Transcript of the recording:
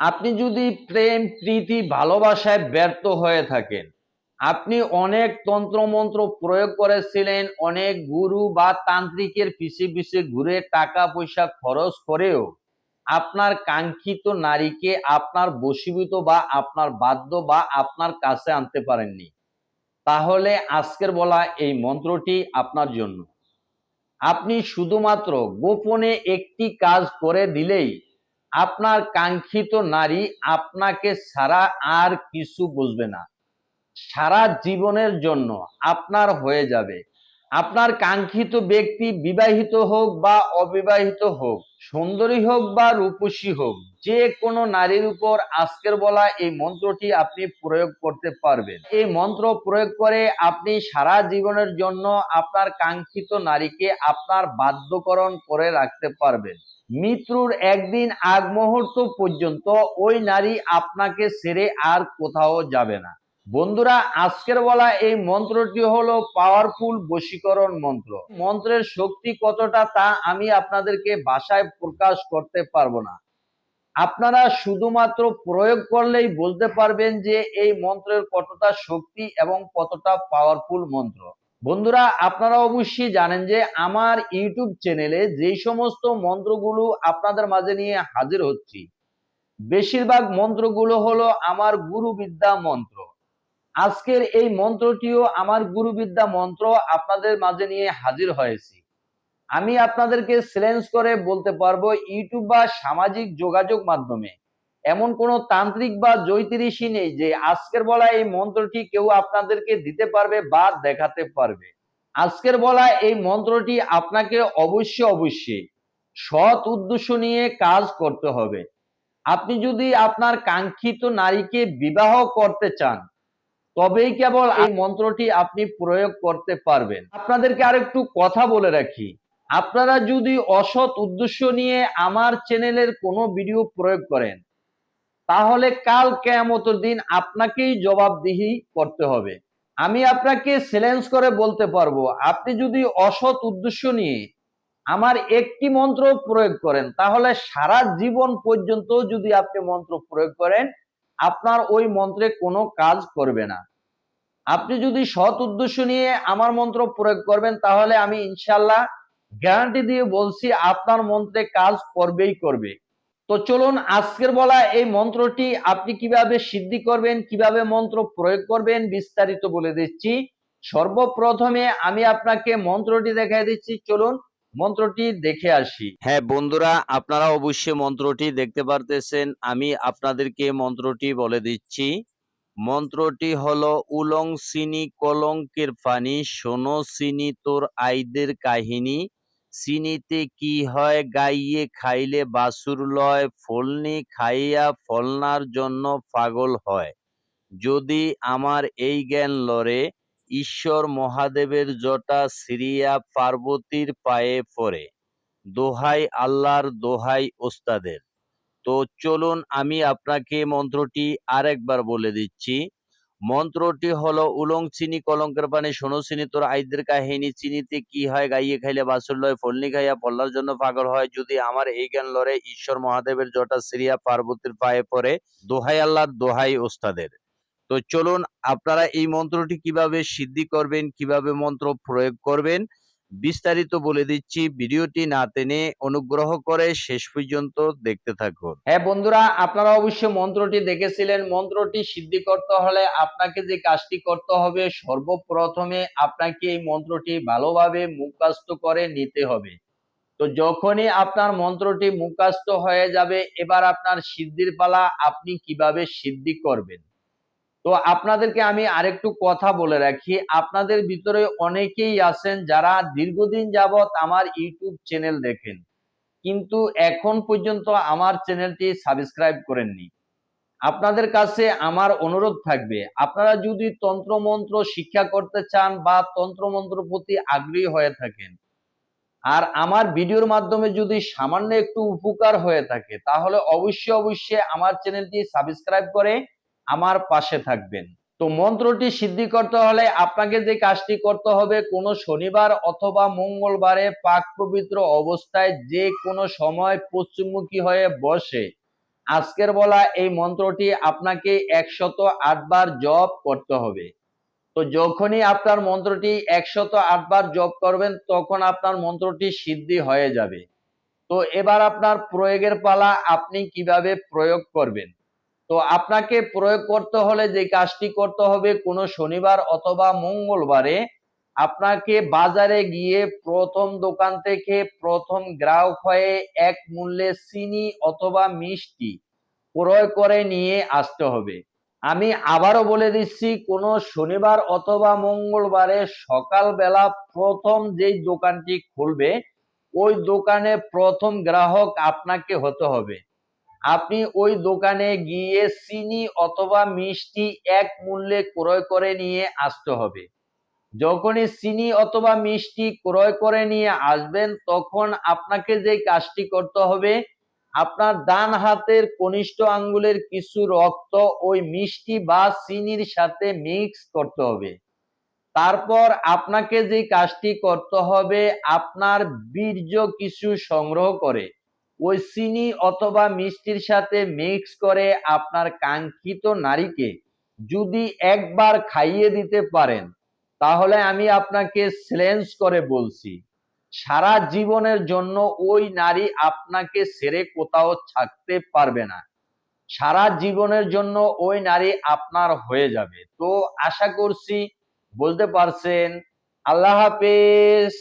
আপনি যদি প্রেম, প্রীতি, ভালোবাসায় ব্যর্থ হয়ে থাকেন, আপনি অনেক তন্ত্রমন্ত্র প্রয়োগ করেছিলেন, অনেক গুরু বা তান্ত্রিকের পিছে পিছে ঘুরে টাকা পয়সা খরচ করেও আপনার কাঙ্ক্ষিত নারীকে আপনার বশীভূত বা আপনার বাধ্য বা আপনার কাছে আনতে পারেননি। তাহলে আজকের বলা এই মন্ত্রটি আপনার জন্য। আপনি শুধুমাত্র গোপনে একটি কাজ করে দিলেই আপনার কাঙ্ক্ষিত নারী আপনাকে সারা আর কিছু বুঝবে না। সারা জীবনের জন্য আপনার হয়ে যাবে। আপনার কাঙ্ক্ষিত ব্যক্তি বিবাহিত হোক বা অবিবাহিত হোক, সুন্দরী হোক বা রূপসী হোক যে কোনো নারীর উপর আজকের বলা এই মন্ত্রটি আপনি প্রয়োগ করতে পারবেন। এই মন্ত্র প্রয়োগ করে আপনি সারা জীবনের জন্য আপনার কাঙ্ক্ষিত নারীকে আপনার বাধ্যকরণ করে রাখতে পারবেন। মৃত্যুর একদিন আগ মুহূর্ত পর্যন্ত ওই নারী আপনাকে ছেড়ে আর কোথাও যাবে না। বন্ধুরা, আজকের বলা এই মন্ত্রটি হলো পাওয়ারফুল বশীকরণ মন্ত্র। মন্ত্রের শক্তি কতটা তা আমি আপনাদেরকে ভাষায় প্রকাশ করতে পারব না। আপনারা শুধুমাত্র প্রয়োগ করলেই বলতে পারবেন যে এই মন্ত্রের কতটা শক্তি এবং কতটা পাওয়ারফুল মন্ত্র। বন্ধুরা, আপনারা অবশ্যই জানেন যে আমার ইউটিউব চ্যানেলে যেই সমস্ত মন্ত্রগুলো আপনাদের মাঝে নিয়ে হাজির হচ্ছি, বেশিরভাগ মন্ত্রগুলো হলো আমার গুরুবিদ্যা মন্ত্র। আজকের এই মন্ত্রটিও আমার গুরুবিদ্যা মন্ত্র আপনাদের মাঝে নিয়ে হাজির হয়েছি। আমি আপনাদেরকে চ্যালেঞ্জ করে বলতে পারব ইউটিউব বা সামাজিক যোগাযোগ মাধ্যমে। এমন কোনো তান্ত্রিক বা জ্যোতিষী নেই যে আজকের বলা এই মন্ত্রটি কেউ আপনাদেরকে দিতে পারবে বা দেখাতে পারবে। আজকের বলা এই মন্ত্রটি আপনাকে অবশ্যই অবশ্যই সৎ উদ্দেশ্য নিয়ে কাজ করতে হবে। আপনি যদি আপনার কাঙ্ক্ষিত নারীকে বিবাহ করতে চান, তবেই কেবল এই মন্ত্রটি আপনি প্রয়োগ করতে পারবেন। আপনাদেরকে আরেকটু কথা বলে রাখি। আপনারা যদি অসৎ উদ্দেশ্য নিয়ে আমার চ্যানেলের কোনো ভিডিও প্রয়োগ করেন, তাহলে কাল কেয়ামতের দিন আপনাকেই জবাবদিহি করতে হবে। আমি আপনাকে চ্যালেঞ্জ করে বলতে পারব, আপনি যদি অসৎ উদ্দেশ্য নিয়ে আমার একটি মন্ত্র প্রয়োগ করেন, তাহলে সারা জীবন পর্যন্ত যদি আপনি মন্ত্র প্রয়োগ করেন, আপনার ওই মন্ত্রে কোনো কাজ করবে না। আপনি যদি সৎ উদ্দেশ্য নিয়ে আমার মন্ত্র প্রয়োগ করবেন, তাহলে আমি ইনশাল্লাহ গ্যারান্টি দিয়ে বলছি, আপনার মন্ত্রে কাজ করবেই করবে। তো চলুন, আজকের বলা এই মন্ত্রটি আপনি কীভাবে সিদ্ধি করবেন, কীভাবে মন্ত্র প্রয়োগ করবেন, বিস্তারিত বলে দিচ্ছি। সর্বপ্রথমে আমি আপনাকে মন্ত্রটি দেখাই দিচ্ছি। চলুন, মন্ত্রটি দেখে আসি। হ্যাঁ বন্ধুরা, আপনারা অবশ্যই মন্ত্রটি দেখতে পারতেছেন। আমি আপনাদেরকে মন্ত্রটি বলে দিচ্ছি। মন্ত্রটি হলো, উলং সিনি কলঙ্কের পানি শোনো সিনি তোর আইদের কাহিনী। চিনিতে কি হয় গাইয়ে খাইলে বাসুর লয়, ফলনি খাইয়া ফলনার জন্য পাগল হয়। যদি আমার এই জ্ঞান লরে ঈশ্বর মহাদেবের জটা সিরিয়া পার্বতীর পায়ে পড়ে। দোহাই আল্লাহর, দোহাই ওস্তাদের। তো চলুন আমি আপনাকে মন্ত্রটি আরেকবার বলে দিচ্ছি। মন্ত্রটি হলো, উলং চিনি, কলঙ্কের পানি, শোনো চিনি, তোর আইদের কাহিনী। চিনিতে কি হয়? গাইয়ে খাইলে বাসুর লয়, ফলনি খাইয়া পল্লার জন্য পাগল হয়। যদি আমার এই জ্ঞান লড়ে, ঈশ্বর মহাদেবের জটা সিরিয়া পার্বতীর পায়ে পড়ে, দোহাই আল্লাহ, দোহাই ওস্তাদের। তো চলুন, আপনারা এই মন্ত্রটি কীভাবে সিদ্ধি করবেন, কীভাবে মন্ত্র প্রয়োগ করবেন বিস্তারিত বলে দিচ্ছি, ভিডিওটি না টেনে অনুগ্রহ করে শেষ পর্যন্ত দেখতে থাকুন। হ্যাঁ বন্ধুরা, আপনারা অবশ্যই মন্ত্রটি দেখেছিলেন। মন্ত্রটি সিদ্ধি করতে হলে আপনাকে যে কাজটি করতে হবে, সর্বপ্রথমে আপনাকে এই মন্ত্রটি ভালোভাবে মুখস্থ করে নিতে হবে। তো যখনই আপনার মন্ত্রটি মুখস্থ হয়ে যাবে, এবার আপনার সিদ্ধির পালা আপনি কীভাবে সিদ্ধি করবেন? তো আপনাদেরকে আমি আরেকটু কথা বলে রাখি। আপনাদের ভিতরে অনেকেই আছেন যারা দীর্ঘদিন যাবৎ আমার ইউটিউব চ্যানেল দেখেন। কিন্তু এখন পর্যন্ত আমার চ্যানেলটি সাবস্ক্রাইব করেননি। আপনাদের কাছে আমার অনুরোধ থাকবে, আপনারা যদি তন্ত্রমন্ত্র শিক্ষা করতে চান বা তন্ত্রমন্ত্র প্রতি আগ্রহী হয়ে থাকেন, আর আমার ভিডিওর মাধ্যমে যদি সামান্য একটু উপকার হয়ে থাকে, তাহলে অবশ্যই অবশ্যই আমার চ্যানেলটি সাবস্ক্রাইব করে আমার পাশে থাকবেন। তো মন্ত্রটি সিদ্ধি করতে হলে আপনাকে যে কাজটি করতে হবে, কোনো শনিবার অথবা মঙ্গলবারে পাক পবিত্র অবস্থায় যে কোনো সময় পশ্চিমমুখী হয়ে বসে। আজকের বলা এই মন্ত্রটি আপনাকে একশত আটবার জপ করতে হবে। তো যখনই আপনার মন্ত্রটি একশত আটবার জপ করবেন, তখন আপনার মন্ত্রটি সিদ্ধি হয়ে যাবে। তো এবার আপনার প্রয়োগের পালা আপনি কীভাবে প্রয়োগ করবেন? তো আপনাকে প্রয়োগ করতে হলে যে কাজটি করতে হবে, কোনো শনিবার অথবা মঙ্গলবারে আপনাকে বাজারে গিয়ে প্রথম দোকান থেকে প্রথম গ্রাহক হয়ে এক মূল্যে চিনি অথবা মিষ্টি ক্রয় করে নিয়ে আসতে হবে। আমি আবারও বলে দিচ্ছি, কোনো শনিবার অথবা মঙ্গলবারে সকালবেলা প্রথম যেই দোকানটি খুলবে, ওই দোকানে প্রথম গ্রাহক আপনাকে হতে হবে। আপনি ওই দোকানে গিয়ে চিনি অথবা মিষ্টি এক মূল্যে ক্রয় করে নিয়ে আসতে হবে। যখনই চিনি অথবা মিষ্টি ক্রয় করে নিয়ে আসবেন, তখন আপনাকে যে কাজটি করতে হবে, আপনার ডান হাতের কনিষ্ঠ আঙ্গুলের কিছু রক্ত ওই মিষ্টি বা চিনির সাথে মিক্স করতে হবে। তারপর আপনাকে যে কাজটি করতে হবে, আপনার বীর্য কিছু সংগ্রহ করে। ওই চিনি অথবা মিষ্টির সাথে মিক্স করে আপনার কাঙ্ক্ষিত নারীকে যদি একবার খাইয়ে দিতে পারেন, তাহলে আমি আপনাকে চ্যালেঞ্জ করে বলছি। সারা জীবনের জন্য ওই নারী আপনাকে ছেড়ে কোথাও থাকতে পারবে না। সারা জীবনের জন্য ওই নারী আপনার হয়ে যাবে। তো আশা করছি বলতে পারছেন। আল্লাহ হাফেজ।